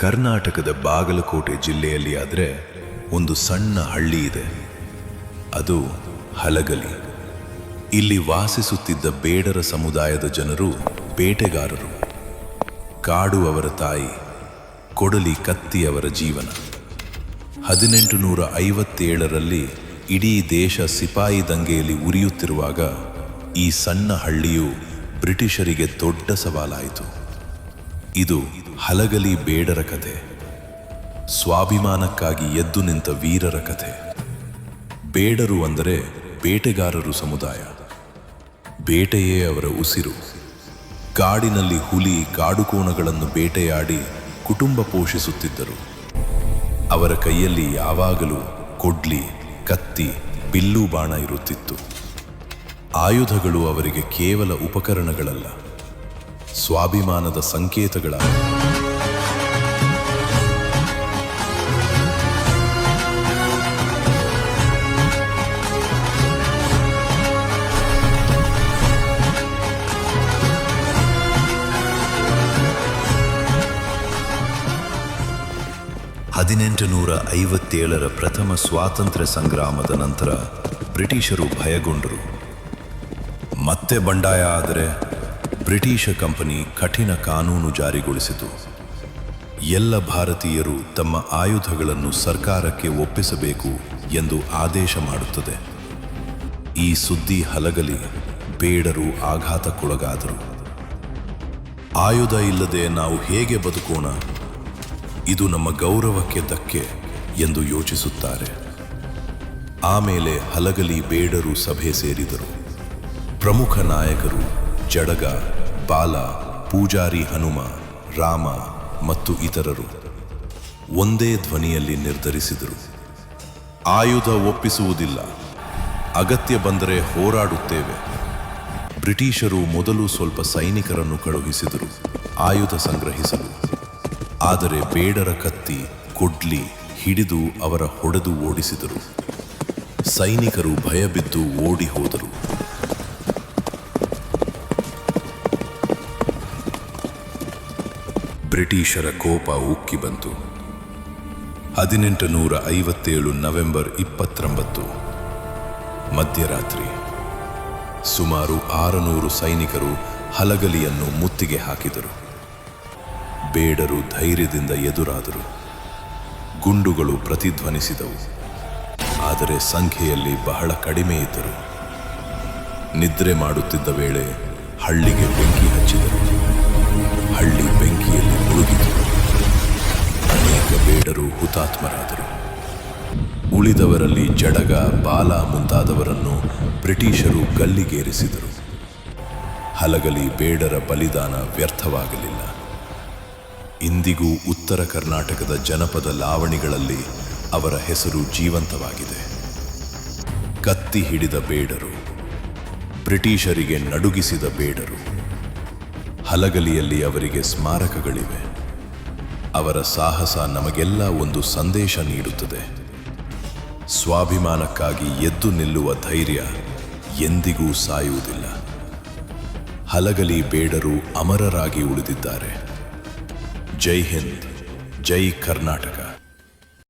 ಕರ್ನಾಟಕದ ಬಾಗಲಕೋಟೆ ಜಿಲ್ಲೆಯಲ್ಲಿ ಆದರೆ ಒಂದು ಸಣ್ಣ ಹಳ್ಳಿ ಇದೆ. ಅದು ಹಲಗಲಿ. ಇಲ್ಲಿ ವಾಸಿಸುತ್ತಿದ್ದ ಬೇಡರ ಸಮುದಾಯದ ಜನರು ಬೇಟೆಗಾರರು. ಕಾಡು ಅವರ ತಾಯಿ, ಕೊಡಲಿ ಕತ್ತಿ ಅವರ ಜೀವನ. ಹದಿನೆಂಟು ನೂರ ಐವತ್ತೇಳರಲ್ಲಿ ಇಡೀ ದೇಶ ಸಿಪಾಯಿ ದಂಗೆಯಲ್ಲಿ ಉರಿಯುತ್ತಿರುವಾಗ ಈ ಸಣ್ಣ ಹಳ್ಳಿಯು ಬ್ರಿಟಿಷರಿಗೆ ದೊಡ್ಡ ಸವಾಲಾಯಿತು. ಇದು ಹಲಗಲಿ ಬೇಡರ ಕಥೆ. ಸ್ವಾಭಿಮಾನಕ್ಕಾಗಿ ಎದ್ದು ನಿಂತ ವೀರರ ಕಥೆ. ಬೇಡರು ಅಂದರೆ ಬೇಟೆಗಾರರು ಸಮುದಾಯ. ಬೇಟೆಯೇ ಅವರ ಉಸಿರು. ಕಾಡಿನಲ್ಲಿ ಹುಲಿ ಕಾಡುಕೋಣಗಳನ್ನು ಬೇಟೆಯಾಡಿ ಕುಟುಂಬ ಪೋಷಿಸುತ್ತಿದ್ದರು. ಅವರ ಕೈಯಲ್ಲಿ ಯಾವಾಗಲೂ ಕೊಡ್ಲಿ, ಕತ್ತಿ, ಬಿಲ್ಲು ಬಾಣ ಇರುತ್ತಿತ್ತು. ಆಯುಧಗಳು ಅವರಿಗೆ ಕೇವಲ ಉಪಕರಣಗಳಲ್ಲ. ಸ್ವಾಭಿಮಾನದ ಸಂಕೇತಗಳ ಹದಿನೆಂಟು ನೂರ ಐವತ್ತೇಳರ ಪ್ರಥಮ ಸ್ವಾತಂತ್ರ್ಯ ಸಂಗ್ರಾಮದ ನಂತರ ಬ್ರಿಟಿಷರು ಭಯಗೊಂಡರು. ಮತ್ತೆ ಬಂಡಾಯ ಆದರೆ ಬ್ರಿಟಿಷ ಕಂಪನಿ ಕಠಿಣ ಕಾನೂನು ಜಾರಿಗೊಳಿಸಿತು. ಎಲ್ಲ ಭಾರತೀಯರು ತಮ್ಮ ಆಯುಧಗಳನ್ನು ಸರ್ಕಾರಕ್ಕೆ ಒಪ್ಪಿಸಬೇಕು ಎಂದು ಆದೇಶ ಮಾಡುತ್ತದೆ. ಈ ಸುದ್ದಿ ಹಲಗಲಿ ಬೇಡರು ಆಘಾತಕ್ಕೊಳಗಾದರು. ಆಯುಧ ಇಲ್ಲದೆ ನಾವು ಹೇಗೆ ಬದುಕೋಣ? ಇದು ನಮ್ಮ ಗೌರವಕ್ಕೆ ಧಕ್ಕೆ ಎಂದು ಯೋಚಿಸುತ್ತಾರೆ. ಆಮೇಲೆ ಹಲಗಲಿ ಬೇಡರು ಸಭೆ ಸೇರಿದರು. ಪ್ರಮುಖ ನಾಯಕರು ಜಡಗ, ಬಾಲ, ಪೂಜಾರಿ ಹನುಮ, ರಾಮ ಮತ್ತು ಇತರರು ಒಂದೇ ಧ್ವನಿಯಲ್ಲಿ ನಿರ್ಧರಿಸಿದರು. ಆಯುಧ ಒಪ್ಪಿಸುವುದಿಲ್ಲ. ಅಗತ್ಯ ಬಂದರೆ ಹೋರಾಡುತ್ತೇವೆ. ಬ್ರಿಟಿಷರು ಮೊದಲು ಸ್ವಲ್ಪ ಸೈನಿಕರನ್ನು ಕಳುಹಿಸಿದರು. ಆಯುಧ ಸಂಗ್ರಹಿಸಲು. ಆದರೆ ಬೇಡರ ಕತ್ತಿ ಕುಡ್ಲಿ ಹಿಡಿದು ಅವರ ಹೊಡೆದು ಓಡಿಸಿದರು. ಸೈನಿಕರು ಭಯಬಿದ್ದು ಓಡಿ ಹೋದರು. ಬ್ರಿಟಿಷರ ಕೋಪ ಉಕ್ಕಿ ಬಂತು. ಹದಿನೆಂಟು ನೂರ ಐವತ್ತೇಳು ನವೆಂಬರ್ ಇಪ್ಪತ್ತೊಂಬತ್ತು, ಮಧ್ಯರಾತ್ರಿ. ಸುಮಾರು ಆರುನೂರು ಸೈನಿಕರು ಹಲಗಲಿಯನ್ನು ಮುತ್ತಿಗೆ ಹಾಕಿದರು. ಬೇಡರು ಧೈರ್ಯದಿಂದ ಎದುರಾದರು. ಗುಂಡುಗಳು ಪ್ರತಿಧ್ವನಿಸಿದವು. ಆದರೆ ಸಂಖ್ಯೆಯಲ್ಲಿ ಬಹಳ ಕಡಿಮೆ ಇದ್ದರು. ನಿದ್ರೆ ಮಾಡುತ್ತಿದ್ದ ವೇಳೆ ಹಳ್ಳಿಗೆ ಬೆಂಕಿ ಹಚ್ಚಿದರು. ಹಳ್ಳಿ ಬೆಂಕಿಯಲ್ಲಿ ಮುಳುಗಿತು. ಅನೇಕ ಬೇಡರು ಹುತಾತ್ಮರಾದರು. ಉಳಿದವರಲ್ಲಿ ಜಡಗ, ಬಾಲ ಮುಂತಾದವರನ್ನು ಬ್ರಿಟಿಷರು ಗಲ್ಲಿಗೇರಿಸಿದರು. ಹಲಗಲಿ ಬೇಡರ ಬಲಿದಾನ ವ್ಯರ್ಥವಾಗಲಿಲ್ಲ. ಇಂದಿಗೂ ಉತ್ತರ ಕರ್ನಾಟಕದ ಜನಪದ ಲಾವಣಿಗಳಲ್ಲಿ ಅವರ ಹೆಸರು ಜೀವಂತವಾಗಿದೆ. ಕತ್ತಿ ಹಿಡಿದ ಬೇಡರು, ಬ್ರಿಟಿಷರಿಗೆ ನಡುಗಿಸಿದ ಬೇಡರು, ಹಲಗಲಿಯಲ್ಲಿ ಅವರಿಗೆ ಸ್ಮಾರಕಗಳಿವೆ. ಅವರ ಸಾಹಸ ನಮಗೆಲ್ಲ ಒಂದು ಸಂದೇಶ ನೀಡುತ್ತದೆ. ಸ್ವಾಭಿಮಾನಕ್ಕಾಗಿ ಎದ್ದು ನಿಲ್ಲುವ ಧೈರ್ಯ ಎಂದಿಗೂ ಸಾಯುವುದಿಲ್ಲ. ಹಲಗಲಿ ಬೇಡರು ಅಮರರಾಗಿ ಉಳಿದಿದ್ದಾರೆ. जय हिंद जय कर्नाटका।